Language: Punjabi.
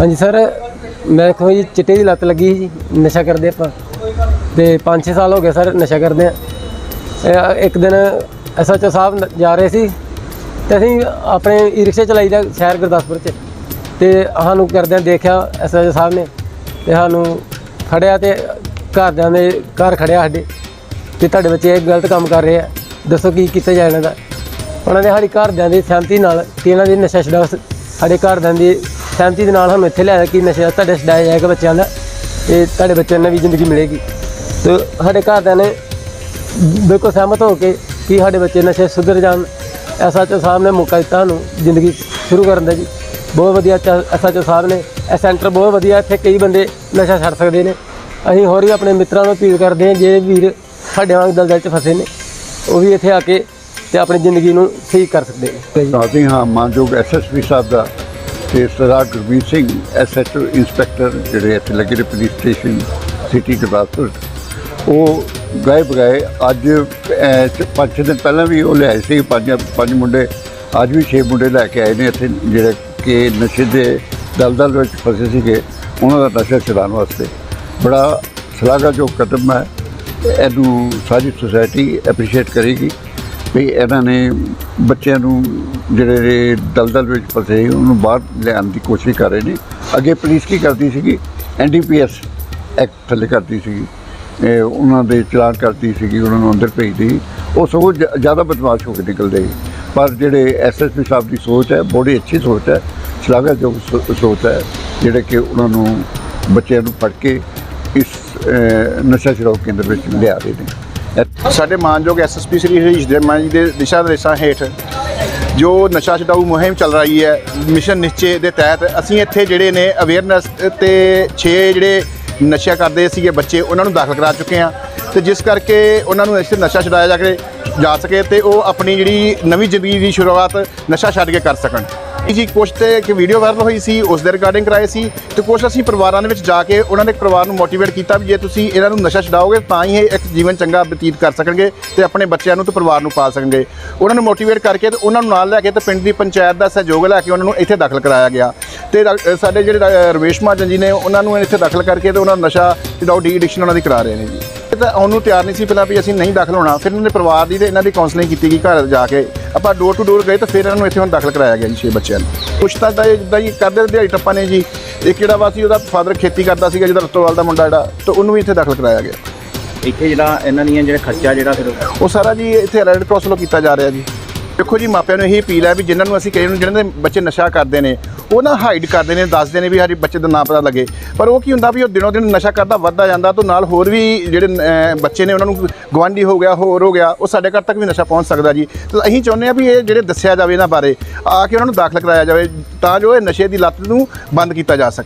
ਹਾਂਜੀ ਸਰ, ਮੈਂ ਕੋਲ ਜੀ ਚਿੱਟੇ ਦੀ ਲੱਤ ਲੱਗੀ ਸੀ ਜੀ ਨਸ਼ਾ ਕਰਦੇ ਆਪਾਂ। ਤੇ 5-6 ਸਾਲ ਹੋ ਗਏ ਸਰ ਨਸ਼ਾ ਕਰਦੇ ਆ। ਇਹ ਇੱਕ ਦਿਨ ਐਸਐਚਓ ਸਾਹਿਬ ਨ- ਜਾ ਰਹੇ ਸੀ। ਤੇ ਅਸੀਂ ਆਪਣੇ ਈ ਰਿਕਸ਼ੇ ਚਲਾਈਦਾ ਸ਼ਹਿਰ ਗੁਰਦਾਸਪੁਰ ਚ। ਤੇ ਸਾਨੂੰ ਕਰਦਿਆਂ ਦੇਖਿਆ ਐਸਐਚਓ ਸਾਹਿਬ ਨੇ, ਤੇ ਸਾਨੂੰ ਖੜਿਆ ਤੇ ਘਰਦਿਆਂ ਦੇ ਘਰ ਖੜਿਆ ਸਾਡੇ, ਕਿ ਤੁਹਾਡੇ ਬੱਚੇ ਇਹ ਗਲਤ ਕੰਮ ਕਰ ਰਹੇ ਆ। ਦੱਸੋ ਕੀ ਕੀਤਾ ਜਾਏ ਇਹਨਾਂ ਦਾ। ਉਹਨਾਂ ਨੇ ਸਾਡੀ ਘਰਦਿਆਂ ਦੀ ਸਹਿਮਤੀ ਨਾਲ ਕਿ ਇਹਨਾਂ ਦੀ ਨਸ਼ਾ ਛਡਾਓ ਸਾਡੇ ਘਰਦਿਆਂ ਦੀ ਸਹਿਮਤੀ ਦੇ ਨਾਲ ਸਾਨੂੰ ਇੱਥੇ ਲਿਆਇਆ ਕਿ ਨਸ਼ਾ ਤੁਹਾਡੇ ਛਡਾਇਆ ਜਾਏਗਾ ਬੱਚਿਆਂ ਦਾ ਤੇ ਤੁਹਾਡੇ ਬੱਚਿਆਂ ਨੂੰ ਨਵੀਂ ਜ਼ਿੰਦਗੀ ਮਿਲੇਗੀ। ਤੇ ਸਾਡੇ ਘਰਦਿਆਂ ਨੇ ਬਿਲਕੁਲ ਸਹਿਮਤ ਹੋ ਕੇ ਕਿ ਸਾਡੇ ਬੱਚੇ ਨਸ਼ੇ ਸੁਧਰ ਜਾਣ। ਐਸਐਚਓ ਸਾਹਿਬ ਨੇ ਮੌਕਾ ਦਿੱਤਾ ਸਾਨੂੰ ਜ਼ਿੰਦਗੀ ਸ਼ੁਰੂ ਕਰਨ ਦਾ ਜੀ। ਬਹੁਤ ਵਧੀਆ ਐਸਐਚਓ ਸਾਹਿਬ ਨੇ ਇਹ ਸੈਂਟਰ ਬਹੁਤ ਵਧੀਆ ਇੱਥੇ ਕਈ ਬੰਦੇ ਨਸ਼ਾ ਛੱਡ ਸਕਦੇ ਨੇ। ਅਸੀਂ ਹੋਰ ਵੀ ਆਪਣੇ ਮਿੱਤਰਾਂ ਨੂੰ ਅਪੀਲ ਕਰਦੇ ਹਾਂ ਜੇ ਵੀਰ ਸਾਡੇ ਵਾਂਗ ਦਲਦਲ 'ਚ ਫਸੇ ਨੇ ਉਹ ਵੀ ਇੱਥੇ ਆ ਕੇ ਤੇ ਆਪਣੀ ਜ਼ਿੰਦਗੀ ਨੂੰ ਸਹੀ ਕਰ ਸਕਦੇ ਨੇ। ਜੀ। ਸਾਥੀ ਹਾਂ ਮਾਨਯੋਗ ਐਸਐਸਪੀ ਸਾਹਿਬ ਦਾ ਤੇ ਸਰਦਾਰ ਗੁਰਮੀਤ ਸਿੰਘ ਐਸਐਚਓ ਇੰਸਪੈਕਟਰ ਜਿਹੜੇ ਇੱਥੇ ਲੱਗੇ ਨੇ ਪੁਲਿਸ ਸਟੇਸ਼ਨ ਸਿਟੀ ਗੁਰਦਾਸਪੁਰ ਉਹ ਗਏ ਬਗਾਏ ਅੱਜ ਪੰਜ ਛੇ ਦਿਨ ਪਹਿਲਾਂ ਵੀ ਉਹ ਲਿਆਏ ਸੀ, ਪੰਜ ਪੰਜ ਮੁੰਡੇ, ਅੱਜ ਵੀ ਛੇ ਮੁੰਡੇ ਲੈ ਕੇ ਆਏ ਨੇ ਇੱਥੇ, ਜਿਹੜੇ ਕਿ ਨਸ਼ੇ ਦੇ ਦਲਦਲ ਵਿੱਚ ਫਸੇ ਸੀਗੇ, ਉਹਨਾਂ ਦਾ ਨਸ਼ਾ ਛੁਡਾਉਣ ਵਾਸਤੇ। ਬੜਾ ਸ਼ਲਾਘਾਯੋਗ ਕਦਮ ਹੈ, ਇਹਨੂੰ ਸਾਰੀ ਸੁਸਾਇਟੀ ਐਪਰੀਸ਼ੀਏਟ ਕਰੇਗੀ। ਵੀ ਇਹਨਾਂ ਨੇ ਬੱਚਿਆਂ ਨੂੰ ਜਿਹੜੇ ਦਲਦਲ ਵਿੱਚ ਫਸੇ, ਉਹਨੂੰ ਬਾਹਰ ਲਿਆਉਣ ਦੀ ਕੋਸ਼ਿਸ਼ ਕਰ ਰਹੇ ਨੇ। ਅੱਗੇ ਪੁਲਿਸ ਕੀ ਕਰਦੀ ਸੀਗੀ? ਐਨਡੀਪੀਐਸ ਐਕਟ ਥੱਲੇ ਕਰਦੀ ਸੀਗੀ। ਉਹਨਾਂ ਦੇ ਚਲਾਨ ਕਰਦੀ ਸੀਗੀ, ਉਹਨਾਂ ਨੂੰ ਅੰਦਰ ਭੇਜਦੀ। ਸੀ। ਉਹ ਸਗੋਂ ਜ਼ਿਆਦਾ ਬਦਮਾਸ਼ ਹੋ ਕੇ ਨਿਕਲਦੇ। ਸੀ ਪਰ ਜਿਹੜੇ ਐਸਐਸਪੀ ਸਾਹਿਬ ਦੀ ਸੋਚ ਹੈ, ਬੜੀ ਅੱਛੀ ਸੋਚ ਹੈ, ਸ਼ਲਾਘਾਯੋਗ ਸੋ- ਸੋਚ ਹੈ, ਜਿਹੜੇ ਕਿ ਉਹਨਾਂ ਨੂੰ ਬੱਚਿਆਂ ਨੂੰ ਫੜ ਕੇ ਇਸ ਨਸ਼ਾ ਛੁਡਾਊ ਕੇਂਦਰ ਵਿੱਚ ਲਿਆ ਰਹੇ ਨੇ। ਸਾਡੇ ਮਾਨਯੋਗ ਐਸਐਸਪੀ ਸ੍ਰੀ ਹਰੀਸ਼ ਦੇਵਮਾਨ ਜੀ ਦੇ ਦਿਸ਼ਾ ਨਿਰਦੇਸ਼ਾਂ ਹੇਠ ਜੋ ਨਸ਼ਾ ਛਡਾਊ ਮੁਹਿੰਮ ਚੱਲ ਰਹੀ ਹੈ ਮਿਸ਼ਨ ਨਿਸ਼ਚੇ ਦੇ ਤਹਿਤ ਅਸੀਂ ਇੱਥੇ ਜਿਹੜੇ ਨੇ ਅਵੇਅਰਨੈਸ ਤੇ 6 ਜਿਹੜੇ ਨਸ਼ਾ ਕਰਦੇ ਸੀਗੇ ਬੱਚੇ, ਉਹਨਾਂ ਨੂੰ ਦਾਖਲ ਕਰਾ ਚੁੱਕੇ ਆ ਤੇ ਜਿਸ ਕਰਕੇ ਉਹਨਾਂ ਨੂੰ ਇਸ ਨਸ਼ਾ ਛਡਾਇਆ ਜਾ ਕੇ, ਜਾ ਸਕੇ ਤੇ ਉਹ ਆਪਣੀ ਜਿਹੜੀ ਨਵੀਂ ਜ਼ਿੰਦਗੀ ਦੀ ਸ਼ੁਰੂਆਤ ਨਸ਼ਾ ਛੱਡ ਕੇ ਕਰ ਸਕਣ। ਜੀ ਕੁਛ ਤੇ ਇੱਕ ਵੀਡੀਓ ਵਾਇਰਲ ਹੋਈ ਸੀ, ਉਸ ਦੇ ਰਿਗਾਰਡਿੰਗ ਕਰਾਏ ਸੀ ਤੇ ਕੁਛ ਅਸੀਂ ਪਰਿਵਾਰਾਂ ਦੇ ਵਿੱਚ ਜਾ ਕੇ ਉਹਨਾਂ ਨੇ ਪਰਿਵਾਰ ਨੂੰ ਮੋਟੀਵੇਟ ਕੀਤਾ ਵੀ ਜੇ ਤੁਸੀਂ ਇਹਨਾਂ ਨੂੰ ਨਸ਼ਾ ਛਡਾਓਗੇ ਤਾਂ ਹੀ ਇਹ ਇੱਕ ਜੀਵਨ ਚੰਗਾ ਬਤੀਤ ਕਰ ਸਕਣਗੇ ਤੇ ਆਪਣੇ ਬੱਚਿਆਂ ਨੂੰ ਤੇ ਪਰਿਵਾਰ ਨੂੰ ਪਾਲ ਸਕਣਗੇ। ਉਹਨਾਂ ਨੂੰ ਮੋਟੀਵੇਟ ਕਰਕੇ ਤੇ ਉਹਨਾਂ ਨੂੰ ਨਾਲ ਲੈ ਕੇ ਤੇ ਪਿੰਡ ਦੀ ਪੰਚਾਇਤ ਦਾ ਸਹਿਯੋਗ ਲੈ ਕੇ ਉਹਨਾਂ ਨੂੰ ਇੱਥੇ ਦਾਖਲ ਕਰਾਇਆ ਗਿਆ। ਤੇ ਡਾ- ਸਾਡੇ ਜਿਹੜੇ ਰਵੇਸ਼ ਮਹਾਜਨ ਜੀ ਨੇ ਉਹਨਾਂ ਨੂੰ ਇੱਥੇ ਦਾਖਲ ਕਰਕੇ ਤੇ ਉਹਨਾਂ ਨੂੰ ਨਸ਼ਾ ਛਡਾਓ ਡੀ ਐਡਿਕਸ਼ਨ ਉਹਨਾਂ ਦੀ ਕਰਾ ਰਹੇ ਨੇ ਜੀ। ਇਹ ਤਾਂ ਉਹਨੂੰ ਤਿਆਰ ਨਹੀਂ ਸੀ, ਪਹਿਲਾਂ ਵੀ ਅਸੀਂ ਨਹੀਂ ਦਾਖਲ ਹੋਣਾ। ਫਿਰ ਉਹਨਾਂ ਦੇ ਪਰਿਵਾਰ ਦੀ ਤੇ ਇਹਨਾਂ ਦੀ ਕਾਉਂਸਲਿੰਗ ਕੀਤੀ ਗਈ ਘਰ ਜਾ ਕੇ। ਆਪਾਂ ਡੋਰ ਟੂ ਡੋਰ ਗਏ ਤਾਂ ਫਿਰ ਇਹਨਾਂ ਨੂੰ ਇੱਥੇ ਹੁਣ ਦਾਖਲ ਕਰਾਇਆ ਗਿਆ ਜੀ ਛੇ ਬੱਚਿਆਂ ਨੂੰ। ਕੁਛ ਤਾਂ ਤਾਂ ਇਹ ਜਿੱਦਾਂ ਜੀ ਕਰਦੇ ਦਿਹਾੜੀ ਟੱਪਾ ਨੇ ਜੀ। ਇੱਕ ਜਿਹੜਾ ਵਾ ਸੀ ਉਹਦਾ ਫਾਦਰ ਖੇਤੀ ਕਰਦਾ ਸੀਗਾ ਜਿਹਦਾ ਰਤੋਵਾਲ ਦਾ ਮੁੰਡਾ ਜਿਹੜਾ ਤਾਂ ਉਹਨੂੰ ਵੀ ਇੱਥੇ ਦਾਖਲ ਕਰਾਇਆ ਗਿਆ। ਇੱਥੇ ਜਿਹੜਾ ਇਹਨਾਂ ਦੀਆਂ ਜਿਹੜਾ ਖਰਚਾ ਜਿਹੜਾ ਫਿਰ ਉਹ ਸਾਰਾ ਜੀ ਇੱਥੇ ਰੈੱਡ ਕ੍ਰਾਸ ਵੱਲੋਂ ਕੀਤਾ ਜਾ ਰਿਹਾ ਜੀ। ਦੇਖੋ ਜੀ, ਮਾਪਿਆਂ ਨੂੰ ਇਹੀ ਅਪੀਲ ਹੈ ਵੀ ਜਿਨ੍ਹਾਂ ਨੂੰ ਅਸੀਂ ਕਹੇ ਨੂੰ ਦੇ ਬੱਚੇ ਨਸ਼ਾ ਕਰਦੇ ਨੇ, ਉਹ ਨਾ ਹਾਈਡ ਕਰਦੇ ਨੇ, ਦੱਸਦੇ ਨੇ ਵੀ ਸਾਡੇ ਬੱਚੇ ਦਾ ਨਾਂ ਪਤਾ ਲੱਗੇ। ਪਰ ਉਹ ਕੀ ਹੁੰਦਾ ਵੀ ਉਹ ਦਿਨੋਂ ਦਿਨ ਨਸ਼ਾ ਕਰਦਾ ਵੱਧਦਾ ਜਾਂਦਾ, ਤੋਂ ਨਾਲ ਹੋਰ ਵੀ ਜਿਹੜੇ ਬੱਚੇ ਨੇ ਉਹਨਾਂ ਨੂੰ ਗਵਾਂਢੀ ਹੋ ਗਿਆ, ਹੋਰ ਹੋ ਗਿਆ, ਉਹ ਸਾਡੇ ਘਰ ਤੱਕ ਵੀ ਨਸ਼ਾ ਪਹੁੰਚ ਸਕਦਾ ਜੀ। ਤੇ ਅਸੀਂ ਚਾਹੁੰਦੇ ਆ ਵੀ ਇਹ ਜਿਹੜੇ ਦੱਸਿਆ ਜਾਵੇ ਇਹਨਾਂ ਬਾਰੇ, ਆ ਕੇ ਉਹਨਾਂ ਨੂੰ ਦਾਖਲ ਕਰਾਇਆ ਜਾਵੇ, ਤਾਂ ਜੋ ਇਹ ਨਸ਼ੇ ਦੀ ਲੱਤ ਨੂੰ ਬੰਦ ਕੀਤਾ ਜਾ ਸਕੇ।